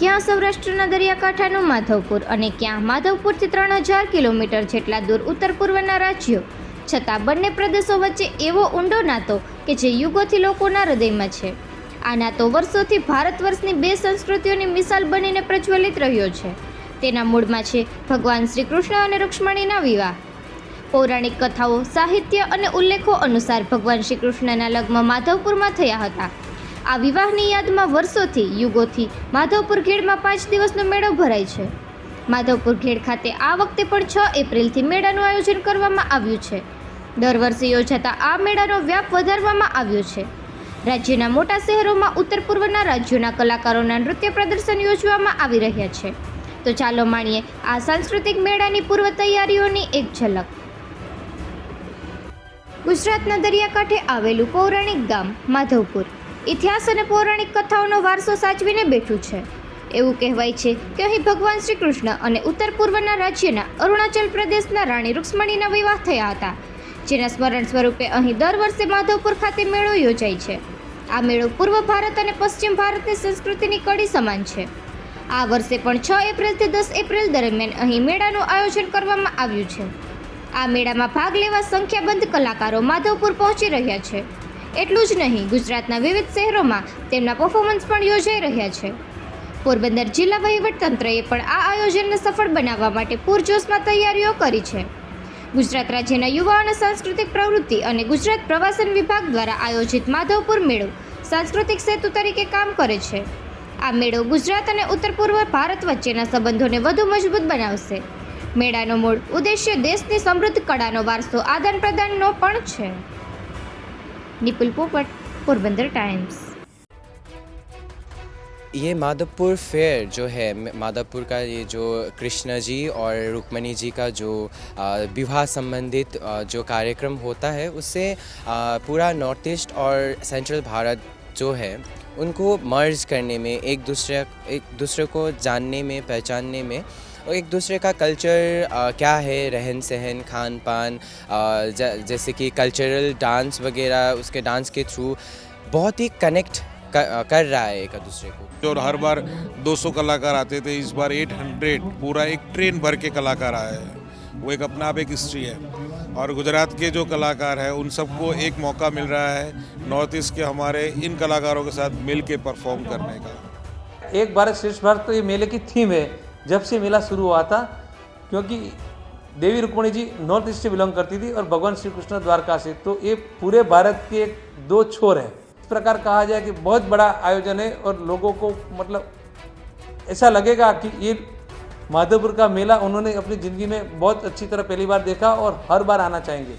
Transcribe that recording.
ક્યાં સૌરાષ્ટ્રના દરિયાકાંઠાનું માધવપુર અને ક્યાં માધવપુરથી ત્રણ હજાર કિલોમીટર જેટલા દૂર ઉત્તર પૂર્વના રાજ્યો? છતાં બંને પ્રદેશો વચ્ચે એવો ઊંડો નાતો કે જે યુગોથી લોકોના હૃદયમાં છે. આ નાતો વર્ષોથી ભારત વર્ષની બે સંસ્કૃતિઓની મિસાલ બનીને પ્રજ્વલિત રહ્યો છે. તેના મૂળમાં છે ભગવાન શ્રી કૃષ્ણ અને રૂક્ષ્મણીના વિવાહ. પૌરાણિક કથાઓ, સાહિત્ય અને ઉલ્લેખો અનુસાર ભગવાન શ્રી કૃષ્ણના લગ્ન માધવપુરમાં થયા હતા. આ વિવાહની યાદમાં વર્ષોથી યુગોથી માધવપુર ખેડમાં પાંચ દિવસનો મેળો ભરાય છે. માધવપુર ખેડ ખાતે આ વખતે પણ છ એપ્રિલથી મેળાનું આયોજન કરવામાં આવ્યું છે. દર વર્ષે યોજાતા આ મેળાનો વ્યાપ વધારવામાં આવ્યો છે. રાજ્યના મોટા શહેરોમાં ઉત્તર પૂર્વના રાજ્યોના કલાકારોના નૃત્ય પ્રદર્શન યોજવામાં આવી રહ્યા છે. તો ચાલો માણીએ આ સાંસ્કૃતિક મેળાની પૂર્વ તૈયારીઓની એક ઝલક. ગુજરાતના દરિયાકાંઠે આવેલું પૌરાણિક ગામ માધવપુર. ઇતિહાસ અને પૌરાણિક કથાઓનો વારસો સાચવીને બેઠું છે. એવું કહેવાય છે કે અહીં ભગવાન શ્રી કૃષ્ણ અને ઉત્તર પૂર્વના રાજ્યના અરુણાચલ પ્રદેશના રાણી રૂક્ષ્મણીના વિવાહ થયા હતા, જેના સ્મરણ સ્વરૂપે અહીં દર વર્ષે માધવપુર ખાતે મેળો યોજાય છે. આ મેળો પૂર્વ ભારત અને પશ્ચિમ ભારતની સંસ્કૃતિની કડી સમાન છે. આ વર્ષે પણ છ એપ્રિલથી દસ એપ્રિલ દરમિયાન અહીં મેળાનું આયોજન કરવામાં આવ્યું છે. આ મેળામાં ભાગ લેવા સંખ્યાબંધ કલાકારો માધવપુર પહોંચી રહ્યા છે. એટલું જ નહીં, ગુજરાતના વિવિધ શહેરોમાં તેમના પર્ફોમન્સ પણ યોજાઈ રહ્યા છે. પોરબંદર જિલ્લા વહીવટતંત્રએ પણ આ આયોજનને સફળ બનાવવા માટે પૂરજોશમાં તૈયારીઓ કરી છે. ગુજરાત રાજ્યના યુવા અને સાંસ્કૃતિક પ્રવૃત્તિ અને ગુજરાત પ્રવાસન વિભાગ દ્વારા આયોજિત માધવપુર મેળો સાંસ્કૃતિક સેતુ તરીકે કામ કરે છે. આ મેળો ગુજરાત અને ઉત્તર પૂર્વ ભારત વચ્ચેના સંબંધોને વધુ મજબૂત બનાવશે. મેળાનો મૂળ ઉદ્દેશ્ય દેશની સમૃદ્ધ કળાનો વારસો આદાન પ્રદાનનો પણ છે. निपुल पोपट पोरबंदर टाइम्स। ये माधवपुर फेयर जो है, माधवपुर का ये जो कृष्णा जी और रुक्मणी जी का जो विवाह संबंधित जो कार्यक्रम होता है उससे पूरा नॉर्थ ईस्ट और सेंट्रल भारत जो है उनको मर्ज करने में एक दूसरे एक दूसरे को जानने में पहचानने में और एक दूसरे का कल्चर आ, क्या है रहन सहन खान पान आ, ज- जैसे कि कल्चरल डांस वगैरह उसके डांस के थ्रू बहुत ही कनेक्ट कर, रहा है एक दूसरे को। और हर बार 200 कलाकार आते थे इस बार 800 पूरा एक ट्रेन भर के कलाकार आए हैं। वो एक अपना आप एक हिस्ट्री है। और गुजरात के जो कलाकार हैं, उन सबको एक मौका मिल रहा है नॉर्थ ईस्ट के हमारे इन कलाकारों के साथ मिल के परफॉर्म करने का। एक भारत श्रेष्ठ भारत तो ये मेले की थीम है, जब से मेला शुरू हुआ था, क्योंकि देवी रुक्मणी जी नॉर्थ ईस्ट से बिलोंग करती थी और भगवान श्री कृष्ण द्वारका से तो ये पूरे भारत के एक दो छोर है। इस प्रकार कहा जाए कि बहुत बड़ा आयोजन है और लोगों को मतलब ऐसा लगेगा कि ये माधवपुर का मेला उन्होंने अपनी ज़िंदगी में बहुत अच्छी तरह पहली बार देखा और हर बार आना चाहेंगे